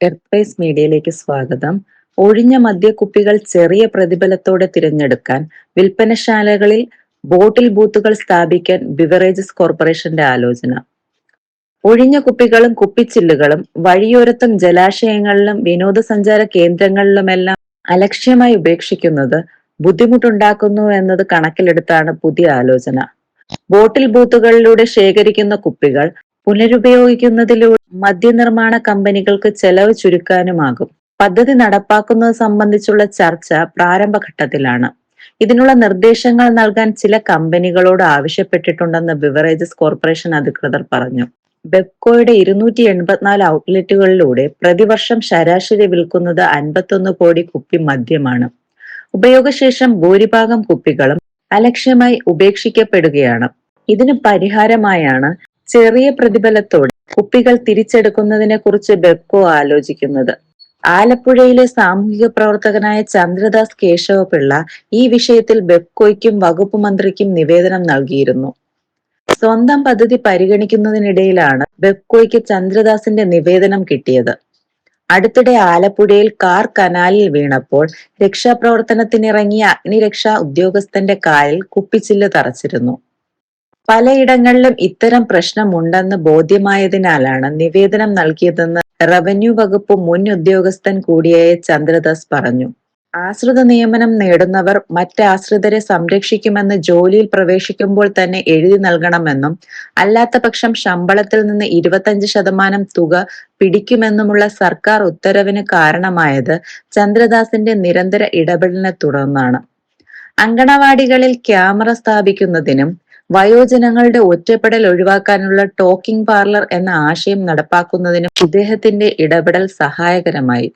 എർപ്രൈസ് മീഡിയയിലേക്ക് സ്വാഗതം. ഒഴിഞ്ഞ മദ്യക്കുപ്പികൾ ചെറിയ പ്രതിഫലത്തോടെ തിരഞ്ഞെടുക്കാൻ വിൽപ്പനശാലകളിൽ ബോട്ടിൽ ബൂത്തുകൾ സ്ഥാപിക്കാൻ ബിവറേജസ് കോർപ്പറേഷന്റെ ആലോചന. ഒഴിഞ്ഞ കുപ്പികളും കുപ്പിച്ചില്ലുകളും വഴിയോരത്തും ജലാശയങ്ങളിലും വിനോദസഞ്ചാര കേന്ദ്രങ്ങളിലുമെല്ലാം അലക്ഷ്യമായി ഉപേക്ഷിക്കുന്നത് ബുദ്ധിമുട്ടുണ്ടാക്കുന്നു എന്നത് കണക്കിലെടുത്താണ് പുതിയ ആലോചന. ബോട്ടിൽ ബൂത്തുകളിലൂടെ ശേഖരിക്കുന്ന കുപ്പികൾ പുനരുപയോഗിക്കുന്നതിലൂടെ മദ്യനിർമ്മാണ കമ്പനികൾക്ക് ചെലവ് ചുരുക്കാനുമാകും. പദ്ധതി നടപ്പാക്കുന്നത് സംബന്ധിച്ചുള്ള ചർച്ച പ്രാരംഭഘട്ടത്തിലാണ്. ഇതിനുള്ള നിർദ്ദേശങ്ങൾ നൽകാൻ ചില കമ്പനികളോട് ആവശ്യപ്പെട്ടിട്ടുണ്ടെന്ന് ബിവറേജസ് കോർപ്പറേഷൻ അധികൃതർ പറഞ്ഞു. ബെപ്കോയുടെ ഇരുന്നൂറ്റി എൺപത്തിനാല് ഔട്ട്ലെറ്റുകളിലൂടെ പ്രതിവർഷം ശരാശരി വിൽക്കുന്നത് അൻപത്തൊന്ന് കോടി കുപ്പി മദ്യമാണ്. ഉപയോഗശേഷം ഭൂരിഭാഗം കുപ്പികളും അലക്ഷ്യമായി ഉപേക്ഷിക്കപ്പെടുകയാണ്. ഇതിന് പരിഹാരമായാണ് ചെറിയ പ്രതിഫലത്തോടെ കുപ്പികൾ തിരിച്ചെടുക്കുന്നതിനെ കുറിച്ച് ബെപ്കോ ആലോചിക്കുന്നത്. ആലപ്പുഴയിലെ സാമൂഹിക പ്രവർത്തകനായ ചന്ദ്രദാസ് കേശവപിള്ള ഈ വിഷയത്തിൽ ബെപ്കോയ്ക്കും വകുപ്പ് മന്ത്രിക്കും നിവേദനം നൽകിയിരുന്നു. സ്വന്തം പദ്ധതി പരിഗണിക്കുന്നതിനിടയിലാണ് ബെപ്കോയ്ക്ക് ചന്ദ്രദാസിന്റെ നിവേദനം കിട്ടിയത്. അടുത്തിടെ ആലപ്പുഴയിൽ കാർ കനാലിൽ വീണപ്പോൾ രക്ഷാപ്രവർത്തനത്തിനിറങ്ങിയ അഗ്നിരക്ഷാ ഉദ്യോഗസ്ഥന്റെ കാലിൽ കുപ്പിച്ചില്ല് തറച്ചിരുന്നു. പലയിടങ്ങളിലും ഇത്തരം പ്രശ്നമുണ്ടെന്ന് ബോധ്യമായതിനാലാണ് നിവേദനം നൽകിയതെന്ന് റവന്യൂ വകുപ്പ് മുൻ ഉദ്യോഗസ്ഥൻ കൂടിയായ ചന്ദ്രദാസ് പറഞ്ഞു. ആശ്രിത നിയമനം നേടുന്നവർ മറ്റാശ്രിതരെ സംരക്ഷിക്കുമെന്ന് ജോലിയിൽ പ്രവേശിക്കുമ്പോൾ തന്നെ എഴുതി നൽകണമെന്നും അല്ലാത്ത പക്ഷം ശമ്പളത്തിൽ നിന്ന് ഇരുപത്തഞ്ച് ശതമാനം തുക പിടിക്കുമെന്നുമുള്ള സർക്കാർ ഉത്തരവിന് കാരണമായത് ചന്ദ്രദാസിന്റെ നിരന്തര ഇടപെടലിനെ തുടർന്നാണ്. അങ്കണവാടികളിൽ ക്യാമറ സ്ഥാപിക്കുന്നതിനും വയോജനങ്ങളുടെ ഒറ്റപ്പെടൽ ഒഴിവാക്കാനുള്ള ടോക്കിംഗ് പാർലർ എന്ന ആശയം നടപ്പാക്കുന്നതിനും ഇദ്ദേഹത്തിന്റെ ഇടപെടൽ സഹായകരമായി.